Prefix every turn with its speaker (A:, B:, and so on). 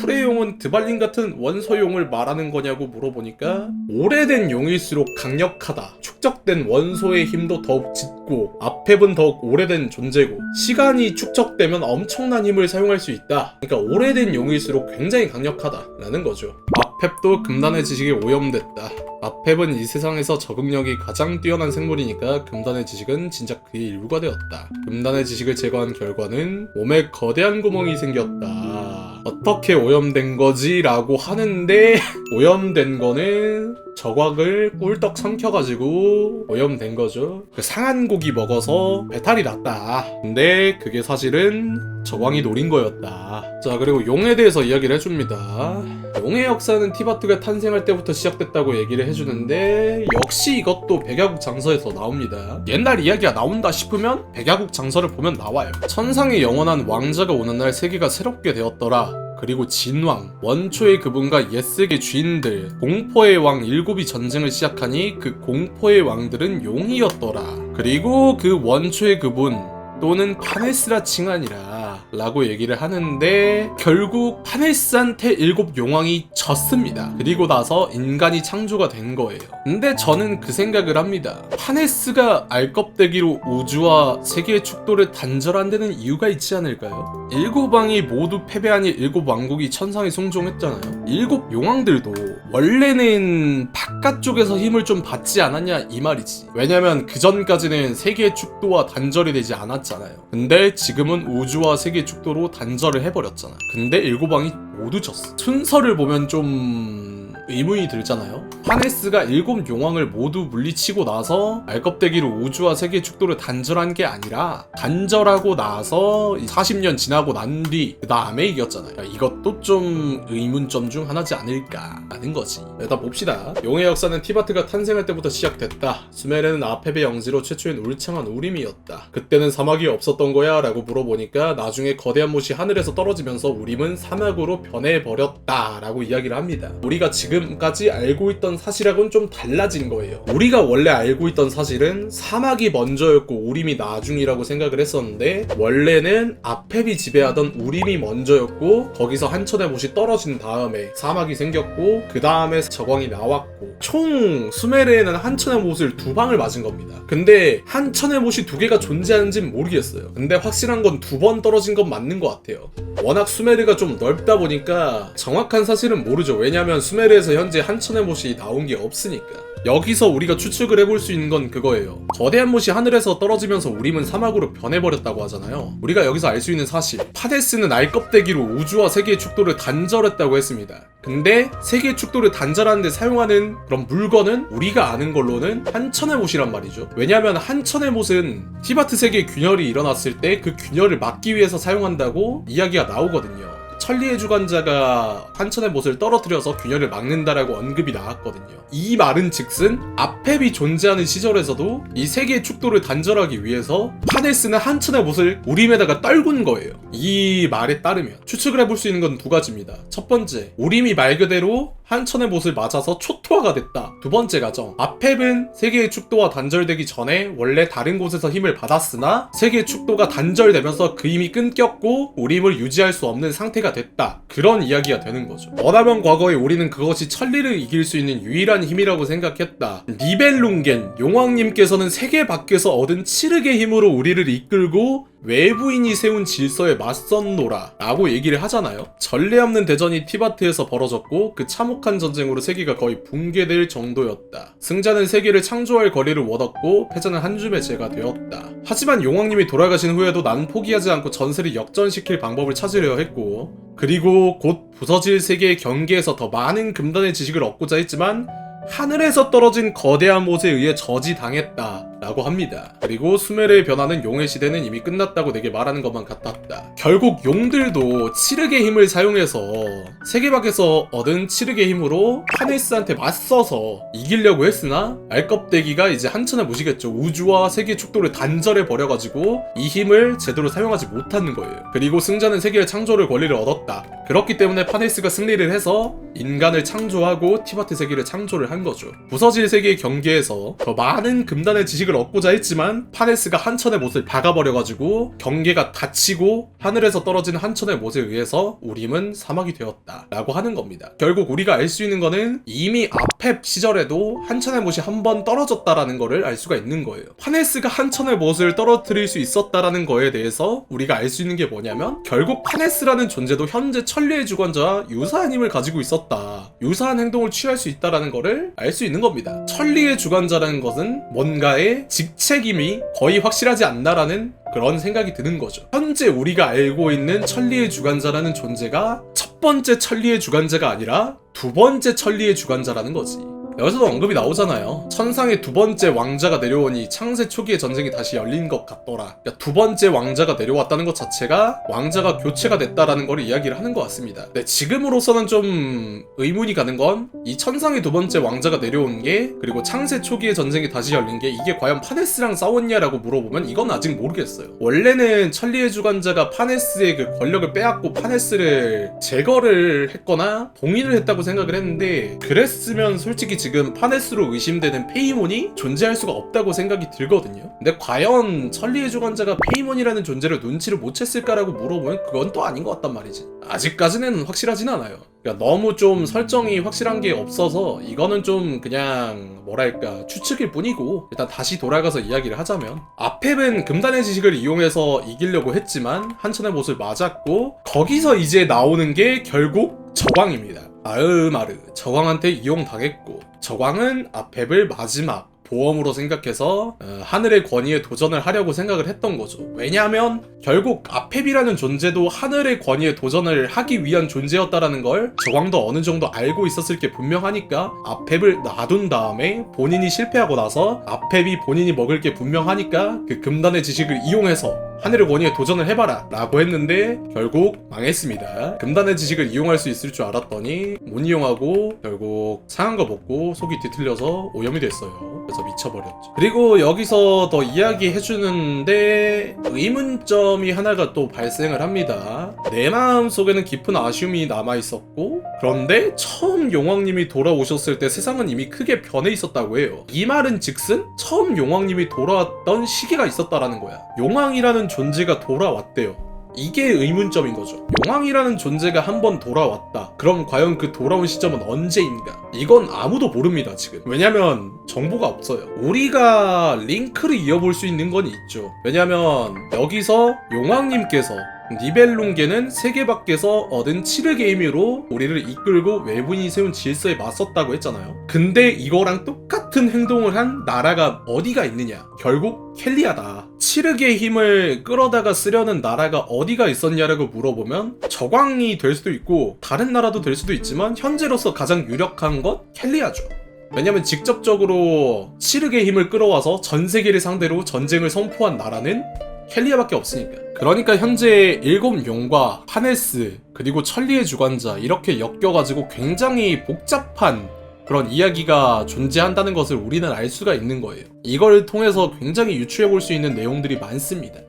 A: 프레용은 드발린 같은 원소용을 말하는 거냐고 물어보니까 오래된 용일수록 강력하다. 축적된 원소의 힘도 더욱 짙고 앞햅은 더욱 오래된 존재고 시간이 축적되면 엄청난 힘을 사용할 수 있다. 그러니까 오래된 용일수록 굉장히 강력하다라는 거죠. 앞햅도 금단의 지식에 오염됐다. 앞햅은 이 세상에서 적응력이 가장 뛰어난 생물이니까 금단의 지식은 진짜 그의 일부가 되었다. 금단의 지식을 제거한 결과는 몸에 거대한 구멍이 생겼다. 어떻게 오염된 거지? 라고 하는데 오염된 거는 저곽을 꿀떡 삼켜가지고 오염된 거죠. 그 상한 고기 먹어서 배탈이 났다. 근데 그게 사실은 저광이 노린 거였다. 자, 그리고 용에 대해서 이야기를 해줍니다. 용의 역사는 티바트가 탄생할 때부터 시작됐다고 얘기를 해주는데 역시 이것도 백야국 장서에서 나옵니다. 옛날 이야기가 나온다 싶으면 백야국 장서를 보면 나와요. 천상의 영원한 왕자가 오는 날 세계가 새롭게 되었더라. 그리고 진왕, 원초의 그분과 옛세계 주인들, 공포의 왕 일곱이 전쟁을 시작하니 그 공포의 왕들은 용이었더라. 그리고 그 원초의 그분 또는 파네스라 칭하니라 라고 얘기를 하는데 결국 파네스한테 일곱 용왕이 졌습니다. 그리고 나서 인간이 창조가 된 거예요. 근데 저는 그 생각을 합니다. 파네스가 알껍데기로 우주와 세계의 축도를 단절한다는 이유가 있지 않을까요? 일곱 왕이 모두 패배하니 일곱 왕국이 천상에 송종했잖아요. 일곱 용왕들도 원래는 바깥쪽에서 힘을 좀 받지 않았냐 이 말이지. 왜냐면 그 전까지는 세계의 축도와 단절이 되지 않았잖아요. 근데 지금은 우주와 세계 축도로 단절을 해버렸잖아. 근데 일곱 왕이 모두 졌어. 순서를 보면 좀 의문이 들잖아요. 파네스가 일곱 용왕을 모두 물리치고 나서 알껍데기로 우주와 세계 축도를 단절한 게 아니라 단절하고 나서 40년 지나고 난 뒤 그 다음에 이겼잖아요. 그러니까 이것도 좀 의문점 중 하나지 않을까라는 거지. 일단 봅시다. 용의 역사는 티바트가 탄생할 때부터 시작됐다. 수메르는 아페베 영지로 최초인 울창한 우림이었다. 그때는 사막이 없었던 거야? 라고 물어보니까 나중에 거대한 못이 하늘에서 떨어지면서 우림은 사막으로 변해버렸다. 라고 이야기를 합니다. 우리가 지금 까지 알고 있던 사실하고는 좀 달라진 거예요. 우리가 원래 알고 있던 사실은 사막이 먼저였고 우림이 나중이라고 생각을 했었는데 원래는 아페비 지배하던 우림이 먼저였고 거기서 한천의 못이 떨어진 다음에 사막이 생겼고 그 다음에 저광이 나왔고 총 수메르에는 한천의 못을 두 방을 맞은 겁니다. 근데 한천의 못이 두 개가 존재하는지는 모르겠어요. 근데 확실한 건 두 번 떨어진 건 맞는 것 같아요. 워낙 수메르가 좀 넓다 보니까 정확한 사실은 모르죠. 왜냐면 수메르에서 현재 한천의 못이 나온 게 없으니까. 여기서 우리가 추측을 해볼 수 있는 건 그거예요. 거대한 못이 하늘에서 떨어지면서 우림은 사막으로 변해버렸다고 하잖아요. 우리가 여기서 알 수 있는 사실. 파데스는 알껍데기로 우주와 세계의 축도를 단절했다고 했습니다. 근데 세계의 축도를 단절하는데 사용하는 그런 물건은 우리가 아는 걸로는 한천의 못이란 말이죠. 왜냐하면 한천의 못은 티바트 세계의 균열이 일어났을 때 그 균열을 막기 위해서 사용한다고 이야기가 나오거든요. 천리의 주관자가 한천의 못을 떨어뜨려서 균열을 막는다라고 언급이 나왔거든요. 이 말은 즉슨 아펩이 존재하는 시절에서도 이 세계의 축도를 단절하기 위해서 파네스는 한천의 못을 우림에다가 떨군 거예요. 이 말에 따르면 추측을 해볼 수 있는 건 두 가지입니다. 첫 번째, 우림이 말 그대로 한천의 못을 맞아서 초토화가 됐다. 두 번째 가정, 아펩은 세계의 축도와 단절되기 전에 원래 다른 곳에서 힘을 받았으나 세계의 축도가 단절되면서 그 힘이 끊겼고 우림을 유지할 수 없는 상태가 됐다. 그런 이야기가 되는 거죠. 원하면 과거에 우리는 그것이 천리를 이길 수 있는 유일한 힘이라고 생각했다. 니벨룽겐, 용왕님께서는 세계 밖에서 얻은 칠흑의 힘으로 우리를 이끌고 외부인이 세운 질서에 맞섰노라 라고 얘기를 하잖아요. 전례 없는 대전이 티바트에서 벌어졌고 그 참혹한 전쟁으로 세계가 거의 붕괴될 정도였다. 승자는 세계를 창조할 거리를 얻었고 패자는 한 줌의 죄가 되었다. 하지만 용왕님이 돌아가신 후에도 나는 포기하지 않고 전세를 역전시킬 방법을 찾으려 했고 그리고 곧 부서질 세계의 경계에서 더 많은 금단의 지식을 얻고자 했지만 하늘에서 떨어진 거대한 못에 의해 저지당했다. 라고 합니다. 그리고 수메르의 변화는 용의 시대는 이미 끝났다고 내게 말하는 것만 같았다. 결국 용들도 칠흑의 힘을 사용해서 세계 밖에서 얻은 칠흑의 힘으로 파네스한테 맞서서 이기려고 했으나 알껍데기가 이제 한천을 무시겠죠. 우주와 세계 축도를 단절해 버려가지고 이 힘을 제대로 사용하지 못하는 거예요. 그리고 승자는 세계의 창조를 권리를 얻었다. 그렇기 때문에 파네스가 승리를 해서 인간을 창조하고 티바트 세계를 창조를 한 거죠. 부서질 세계의 경계에서 더 많은 금단의 지식을 지식을 얻고자 했지만 파네스가 한천의 못을 박아버려가지고 경계가 닫히고 하늘에서 떨어진 한천의 못에 의해서 우림은 사막이 되었다 라고 하는 겁니다. 결국 우리가 알 수 있는 거는 이미 아펩 시절에도 한천의 못이 한 번 떨어졌다라는 거를 알 수가 있는 거예요. 파네스가 한천의 못을 떨어뜨릴 수 있었다라는 거에 대해서 우리가 알 수 있는 게 뭐냐면 결국 파네스라는 존재도 현재 천리의 주관자와 유사한 힘을 가지고 있었다. 유사한 행동을 취할 수 있다라는 거를 알 수 있는 겁니다. 천리의 주관자라는 것은 뭔가의 직책임이 거의 확실하지 않나라는 그런 생각이 드는 거죠. 현재 우리가 알고 있는 천리의 주관자라는 존재가 첫 번째 천리의 주관자가 아니라 두 번째 천리의 주관자라는 거지. 여기서도 언급이 나오잖아요. 천상의 두 번째 왕자가 내려오니 창세 초기의 전쟁이 다시 열린 것 같더라. 그러니까 두 번째 왕자가 내려왔다는 것 자체가 왕자가 교체가 됐다라는 걸 이야기를 하는 것 같습니다. 네, 지금으로서는 좀 의문이 가는 건 이 천상의 두 번째 왕자가 내려온 게 그리고 창세 초기의 전쟁이 다시 열린 게 이게 과연 파네스랑 싸웠냐라고 물어보면 이건 아직 모르겠어요. 원래는 천리의 주관자가 파네스의 그 권력을 빼앗고 파네스를 제거를 했거나 봉인을 했다고 생각을 했는데 그랬으면 솔직히 지금 파네스로 의심되는 페이몬이 존재할 수가 없다고 생각이 들거든요. 근데 과연 천리의 주관자가 페이몬이라는 존재를 눈치를 못 챘을까라고 물어보면 그건 또 아닌 것 같단 말이지. 아직까지는 확실하진 않아요. 그러니까 너무 좀 설정이 확실한 게 없어서 이거는 좀 그냥 뭐랄까 추측일 뿐이고 일단 다시 돌아가서 이야기를 하자면 아펩은 금단의 지식을 이용해서 이기려고 했지만 한천의 못을 맞았고 거기서 이제 나오는 게 결국 저광입니다. 아으마르 저광한테 이용당했고 저광은 아펩을 마지막 보험으로 생각해서 어, 하늘의 권위에 도전을 하려고 생각을 했던 거죠. 왜냐하면 결국 아펩이라는 존재도 하늘의 권위에 도전을 하기 위한 존재였다라는 걸 저광도 어느 정도 알고 있었을 게 분명하니까 아펩을 놔둔 다음에 본인이 실패하고 나서 아펩이 본인이 먹을 게 분명하니까 그 금단의 지식을 이용해서 하늘의 권위에 도전을 해봐라 라고 했는데 결국 망했습니다. 금단의 지식을 이용할 수 있을 줄 알았더니 못 이용하고 결국 상한 거 먹고 속이 뒤틀려서 오염이 됐어요. 그래서 미쳐버렸죠. 그리고 여기서 더 이야기해주는데 의문점이 하나가 또 발생을 합니다. 내 마음 속에는 깊은 아쉬움이 남아있었고 그런데 처음 용왕님이 돌아오셨을 때 세상은 이미 크게 변해 있었다고 해요. 이 말은 즉슨 처음 용왕님이 돌아왔던 시기가 있었다라는 거야. 용왕이라는 존재가 돌아왔대요. 이게 의문점인 거죠. 용왕이라는 존재가 한 번 돌아왔다. 그럼 과연 그 돌아온 시점은 언제인가? 이건 아무도 모릅니다, 지금. 왜냐면 정보가 없어요. 우리가 링크를 이어볼 수 있는 건 있죠. 왜냐면 여기서 용왕님께서 니벨룽게는 세계 밖에서 얻은 치르게 임의로 우리를 이끌고 외부인이 세운 질서에 맞섰다고 했잖아요. 근데 이거랑 똑같은 행동을 한 나라가 어디가 있느냐? 결국 켈리아다. 치르게의 힘을 끌어다가 쓰려는 나라가 어디가 있었냐라고 물어보면 저광이 될 수도 있고 다른 나라도 될 수도 있지만 현재로서 가장 유력한 것 켈리아죠. 왜냐면 직접적으로 치르게의 힘을 끌어와서 전 세계를 상대로 전쟁을 선포한 나라는 켈리아밖에 없으니까. 그러니까 현재 일곱 용과 파네스 그리고 천리의 주관자 이렇게 엮여가지고 굉장히 복잡한 그런 이야기가 존재한다는 것을 우리는 알 수가 있는 거예요. 이걸 통해서 굉장히 유추해 볼 수 있는 내용들이 많습니다.